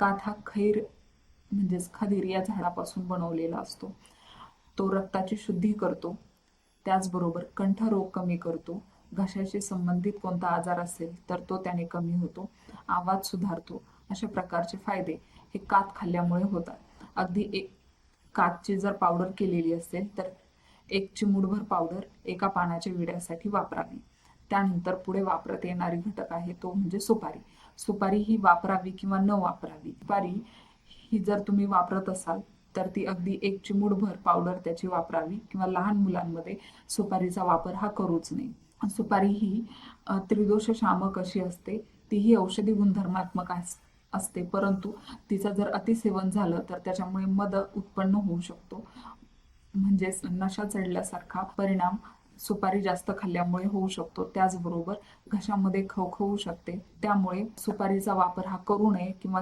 काथ हा खैर म्हणजेच खदीर या झाडापासून बनवलेला असतो. तो रक्ताची शुद्धी करतो. त्याचबरोबर कंठरोग कमी करतो. घशाशी संबंधित कोणता आजार असेल तर तो त्याने कमी होतो. आवाज सुधारतो. अशा प्रकारचे फायदे हे कात खाल्ल्यामुळे होतात. अगदी एक कातची जर पावडर केलेली असेल तर एक चिमूडभर पावडर एका पानाच्या विड्यासाठी वापरावी. त्यानंतर पुढे वापरत येणारी घटक आहे तो म्हणजे सुपारी. सुपारी ही वापरावी किंवा न वापरावी. सुपारी ही जर तुम्ही वापरत असाल तर ती अगदी एक चिमूटभर पावडर त्याची वापरावी किंवा लहान मुलांमध्ये सुपारीचा वापर हा करूच नये. सुपारी ही त्रिदोष शामक अशी असते. तीही औषधी गुणधर्मात्मक अस- असते. परंतु तिचं जर अतिसेवन झालं तर त्याच्यामुळे मद उत्पन्न होऊ शकतो. म्हणजेच नशा चढल्यासारखा परिणाम सुपारी जास्त खाल्ल्यामुळे होऊ शकतो. त्याचबरोबर घशामध्ये खवखवू शकते. त्यामुळे सुपारीचा वापर हा करू नये किंवा